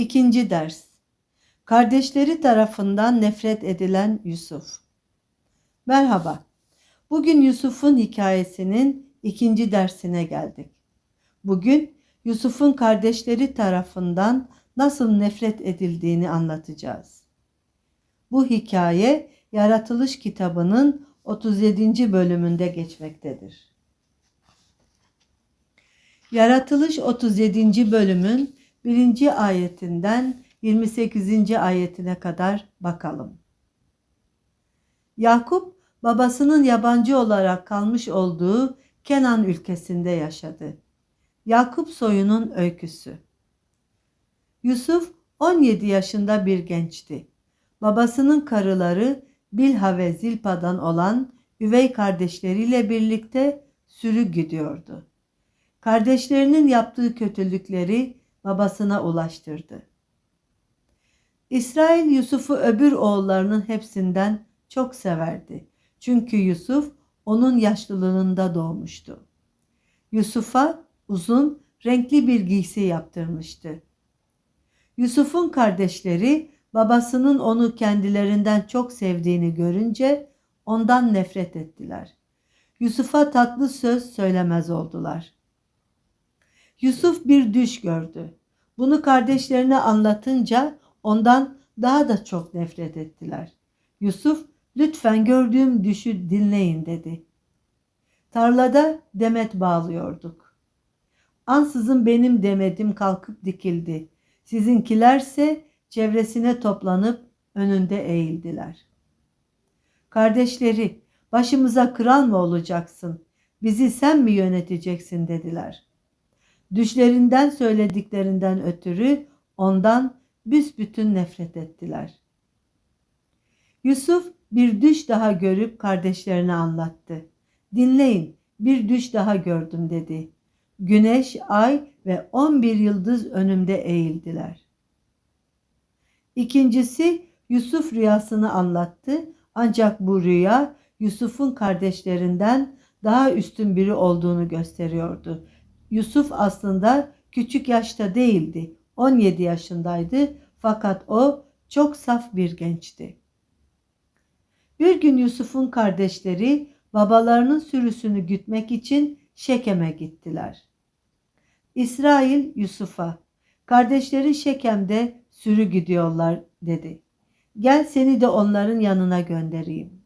İkinci ders. Kardeşleri tarafından nefret edilen Yusuf. Merhaba. Bugün Yusuf'un hikayesinin ikinci dersine geldik. Bugün Yusuf'un kardeşleri tarafından nasıl nefret edildiğini anlatacağız. Bu hikaye Yaratılış kitabının 37. bölümünde geçmektedir. Yaratılış 37. bölümün 1. ayetinden 28. ayetine kadar bakalım. Yakup babasının yabancı olarak kalmış olduğu Kenan ülkesinde yaşadı. Yakup soyunun öyküsü. Yusuf 17 yaşında bir gençti. Babasının karıları Bilha ve Zilpa'dan olan üvey kardeşleriyle birlikte sürü gidiyordu. Kardeşlerinin yaptığı kötülükleri babasına ulaştırdı. İsrail Yusuf'u öbür oğullarının hepsinden çok severdi. Çünkü Yusuf onun yaşlılığında doğmuştu. Yusuf'a uzun, renkli bir giysi yaptırmıştı. Yusuf'un kardeşleri babasının onu kendilerinden çok sevdiğini görünce ondan nefret ettiler. Yusuf'a tatlı söz söylemez oldular. Yusuf bir düş gördü. Bunu kardeşlerine anlatınca ondan daha da çok nefret ettiler. Yusuf lütfen gördüğüm düşü dinleyin dedi. Tarlada demet bağlıyorduk. Ansızın benim demedim kalkıp dikildi. Sizinkilerse çevresine toplanıp önünde eğildiler. Kardeşleri başımıza kral mı olacaksın? Bizi sen mi yöneteceksin dediler. Düşlerinden söylediklerinden ötürü ondan büsbütün nefret ettiler. Yusuf bir düş daha görüp kardeşlerine anlattı. Dinleyin bir düş daha gördüm dedi. Güneş, ay ve on bir yıldız önümde eğildiler. İkincisi Yusuf rüyasını anlattı ancak bu rüya Yusuf'un kardeşlerinden daha üstün biri olduğunu gösteriyordu. Yusuf aslında küçük yaşta değildi. 17 yaşındaydı fakat o çok saf bir gençti. Bir gün Yusuf'un kardeşleri babalarının sürüsünü gütmek için Şekem'e gittiler. İsrail Yusuf'a, kardeşleri Şekem'de sürü gidiyorlar dedi. Gel seni de onların yanına göndereyim.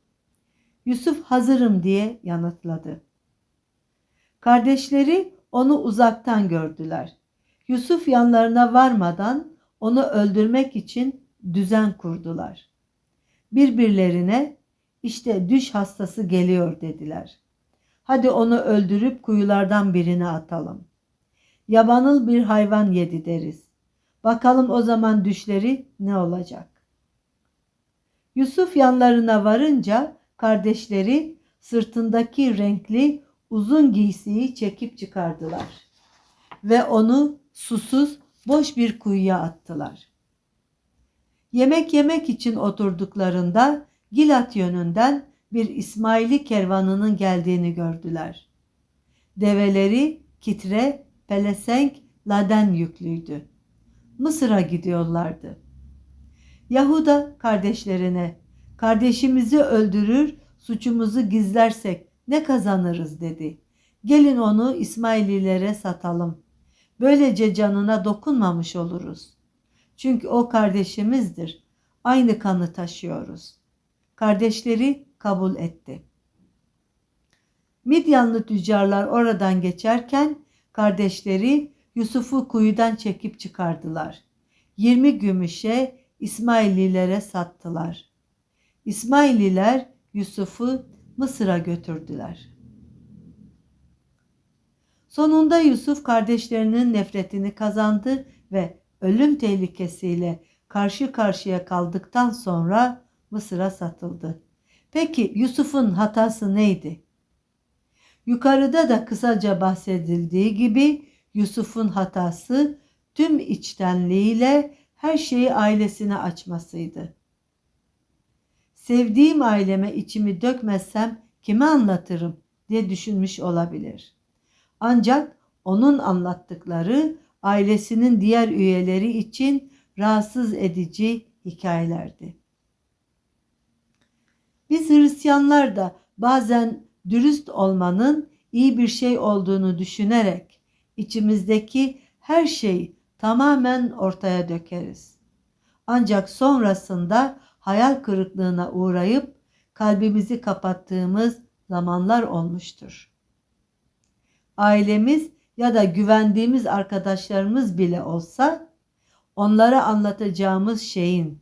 Yusuf hazırım diye yanıtladı. Kardeşleri onu uzaktan gördüler. Yusuf yanlarına varmadan onu öldürmek için düzen kurdular. Birbirlerine işte düş hastası geliyor dediler. Hadi onu öldürüp kuyulardan birine atalım. Yabanıl bir hayvan yedi deriz. Bakalım o zaman düşleri ne olacak? Yusuf yanlarına varınca kardeşleri sırtındaki renkli uzun giysiyi çekip çıkardılar ve onu susuz boş bir kuyuya attılar. Yemek yemek için oturduklarında Gilat yönünden bir İsmaili kervanının geldiğini gördüler. Develeri kitre, pelesenk, laden yüklüydü. Mısır'a gidiyorlardı. Yahuda kardeşlerine kardeşimizi öldürür suçumuzu gizlersek ne kazanırız dedi. Gelin onu İsmaililere satalım. Böylece canına dokunmamış oluruz. Çünkü o kardeşimizdir. Aynı kanı taşıyoruz. Kardeşleri kabul etti. Midyanlı tüccarlar oradan geçerken kardeşleri Yusuf'u kuyudan çekip çıkardılar. Yirmi gümüşe İsmaillilere sattılar. İsmailliler Yusuf'u Mısır'a götürdüler. Sonunda Yusuf kardeşlerinin nefretini kazandı ve ölüm tehlikesiyle karşı karşıya kaldıktan sonra Mısır'a satıldı. Peki Yusuf'un hatası neydi? Yukarıda da kısaca bahsedildiği gibi Yusuf'un hatası tüm içtenliğiyle her şeyi ailesine açmasıydı. Sevdiğim aileme içimi dökmezsem kime anlatırım diye düşünmüş olabilir. Ancak onun anlattıkları ailesinin diğer üyeleri için rahatsız edici hikayelerdi. Biz Hristiyanlar da bazen dürüst olmanın iyi bir şey olduğunu düşünerek içimizdeki her şeyi tamamen ortaya dökeriz. Ancak sonrasında hayal kırıklığına uğrayıp kalbimizi kapattığımız zamanlar olmuştur. Ailemiz ya da güvendiğimiz arkadaşlarımız bile olsa onlara anlatacağımız şeyin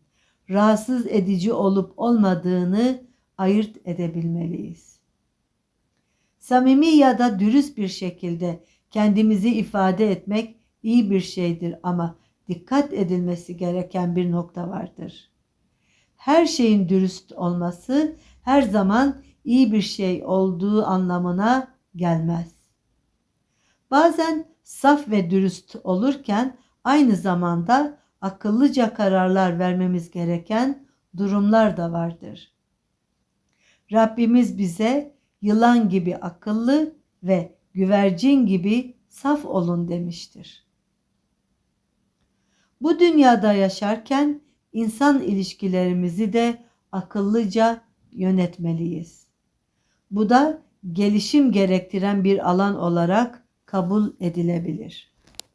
rahatsız edici olup olmadığını ayırt edebilmeliyiz. Samimi ya da dürüst bir şekilde kendimizi ifade etmek iyi bir şeydir ama dikkat edilmesi gereken bir nokta vardır. Her şeyin dürüst olması her zaman iyi bir şey olduğu anlamına gelmez. Bazen saf ve dürüst olurken aynı zamanda akıllıca kararlar vermemiz gereken durumlar da vardır. Rabbimiz bize yılan gibi akıllı ve güvercin gibi saf olun demiştir. Bu dünyada yaşarken insan ilişkilerimizi de akıllıca yönetmeliyiz. Bu da gelişim gerektiren bir alan olarak kabul edilebilir.